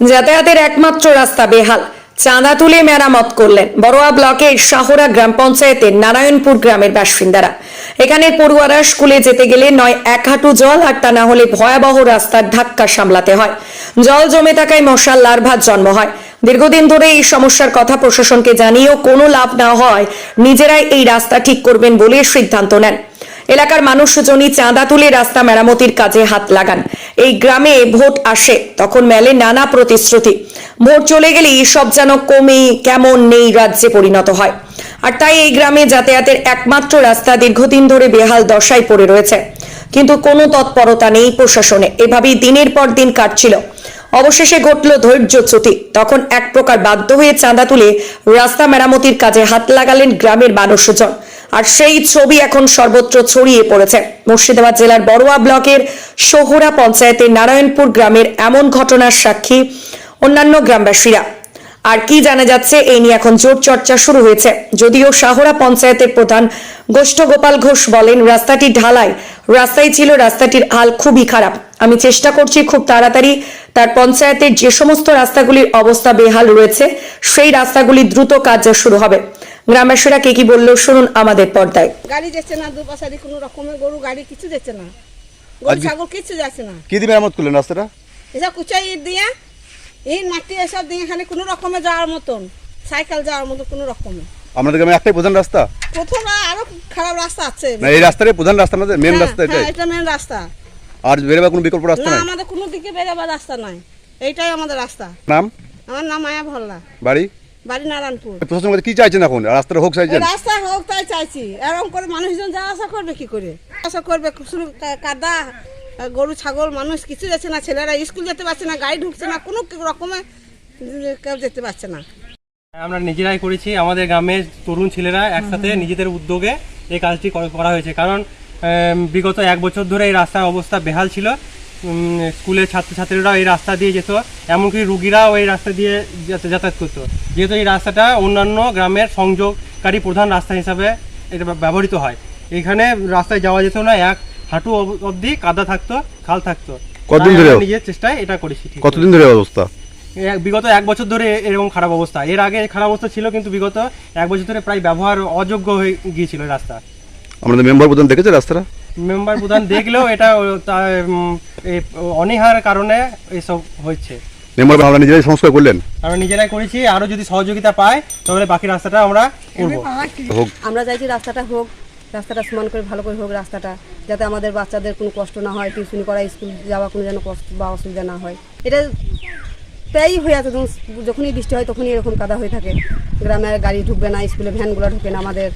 যাতায়াতের একমাত্র রাস্তা বেহাল। চাঁদা তুলে মেরামত করলেন বড়োয়া ব্লকের শাহরা গ্রাম পঞ্চায়েতের নারায়ণপুর গ্রামের বাসিন্দারা। এখানে পড়ুয়ারা স্কুলে যেতে গেলে নয়, এক হাঁটু জল আর তা না হলে ভয়াবহ রাস্তার ধাক্কা সামলাতে হয়। জল জমে থাকায় মশার লার্ভার জন্ম হয়। দীর্ঘদিন ধরে এই সমস্যার কথা প্রশাসনকে জানিয়েও কোনো লাভ না হয় নিজেরাই এই রাস্তা ঠিক করবেন বলে সিদ্ধান্ত নেন। এলাকার মানুষ মানুষজনই চাঁদা তুলে রাস্তা মেরামতির কাজে হাত লাগান। এই গ্রামে ভোট আসে, তখন মেলে নানা প্রতিশ্রুতি। ভোট চলে গেলেই সব যেন কমে, কেমন নেই রাজ্যে পরিণত হয়। আর তাই এই গ্রামে যাতায়াতের একমাত্র রাস্তা দীর্ঘদিন ধরে বেহাল দশায় পড়ে রয়েছে। কিন্তু কোনো তৎপরতা নেই প্রশাসনে, এভাবেই দিনের পর দিন কাটছিল। অবশেষে ঘটল ধৈর্যচ্যুতি তখন এক প্রকার বাধ্য হয়ে চাঁদা তুলে রাস্তা মেরামতির কাজে হাত লাগালেন গ্রামের মানুষজন। আর সেই ছবি এখন সর্বত্র ছড়িয়ে পড়েছে। মুর্শিদাবাদ জেলার বড়ুয়া ব্লকের সোহরা পঞ্চায়েতের নারায়ণপুর গ্রামের এমন ঘটনার সাক্ষী অন্যান্য গ্রামবাসীরা। আর কি জানা যাচ্ছে, এই নিয়ে এখন জোর চর্চা শুরু হয়েছে। যদিও শাহরা পঞ্চায়েতের প্রধান গোষ্ঠ গোপাল ঘোষ বলেন, রাস্তাটি ঢালাই রাস্তায় ছিল রাস্তাটির হাল খুবই খারাপ। আমি চেষ্টা করছি খুব তাড়াতাড়ি তার পঞ্চায়েতের যে সমস্ত রাস্তাগুলির অবস্থা বেহাল রয়েছে, সেই রাস্তাগুলি দ্রুত কাজ শুরু হবে। গ্রামবাসীরা কে কি বলল শুনুন আমাদের পর্দায়। গাড়ি যাচ্ছে না দু পাশারি কোনো রকমের গরু গাড়ি কিছু যাচ্ছে না। গরু ছাগল কিছু যাচ্ছে না। কি দিয়ে মেরামত করলেন রাস্তাটা? এসব কুচাই ইট দিয়ে এই মাটি এসব দিয়ে এখানে কোনো রকমে যাওয়ার মতন সাইকেল যাওয়ার মতো কোনো রকমে। আপনাদের গ্রামে একটাই প্রধান রাস্তা। প্রথম আরও খারাপ রাস্তা আছে। না এই রাস্তাটাই প্রধান রাস্তা আমাদের মেন হ্যাঁ, রাস্তা হ্যাঁ, এটা মেন রাস্তা। আর বেরোবার কোনো বিকল্প রাস্তা না নাই? আমাদের কোনো দিকে বেরোবার রাস্তা নাই। এইটাই আমাদের রাস্তা। নাম? আমার নাম মায়া ভল্লা। বাড়ি? বাড়ি নারায়ণপুর। প্রশাসন কি চাইছেন এখন? রাস্তাটা হোক চাইছেন? রাস্তা হোক তাই চাইছি। এরকম করে মানুষজন যা আশা করবে কি করে? আশা করবে শুধু কাদা গরু ছাগল মানুষ কিছু যাচ্ছে না ছেলেরা স্কুল যেতে পারছে না গাড়ি ঢুকছে না কোনো রকমে কেউ যেতে পারছে না। আমরা নিজেরাই করেছি আমাদের গ্রামের তরুণ ছেলেরা একসাথে নিজেদের উদ্যোগে এই কাজটি কর- করা হয়েছে। কারণ বিগত এক বছর ধরে এই রাস্তার অবস্থা বেহাল ছিল। স্কুলের ছাত্রছাত্রীরাও এই রাস্তা দিয়ে যেত এমনকি রুগীরাও এই রাস্তা দিয়ে যাতায়াত করতো। যেহেতু এই রাস্তাটা অন্যান্য গ্রামের সংযোগকারী প্রধান রাস্তা হিসাবে এটা ব্যবহৃত হয়। এখানে রাস্তায় যাওয়া যেত না এক হাঁটু অব- অবধি কাদা থাকতো খাল থাকতো। কতদিন ধরে? নিজের চেষ্টায় এটা করেছি কতদিন ধরে অবস্থা? বিগত এক বছর ধরে এরকম খারাপ অবস্থা। এর আগে খারাপ অবস্থা ছিল কিন্তু বিগত এক বছর ধরে প্রায় ব্যবহার অযোগ্য হয়ে গিয়েছিল রাস্তা। আমাদের মেম্বার প্রধান দেখেছে রাস্তাটা? মেম্বার প্রধান দেখলেও এটা অনীহার কারণে এসব হচ্ছে মেম্বার আমরা নিজেরাই সংস্কার করলেন? আমরা নিজেরাই করেছি আরও যদি সহযোগিতা পাই তাহলে বাকি রাস্তাটা আমরা করব। আমরা চাইছি রাস্তাটা হোক রাস্তাটা সমান করে ভালো করে হোক রাস্তাটা যাতে আমাদের বাচ্চাদের কোনো কষ্ট না হয় টিউশনি করা স্কুল যাওয়া কোনো যেন কষ্ট বা অসুবিধা না হয়। এটা প্রায়ই হয়ে আছে ধরুন যখনই বৃষ্টি হয় তখনই এরকম কাদা হয়ে থাকে। গ্রামে আর গাড়ি ঢুকবে না স্কুলে ভ্যানগুলো ঢুকে না আমাদের।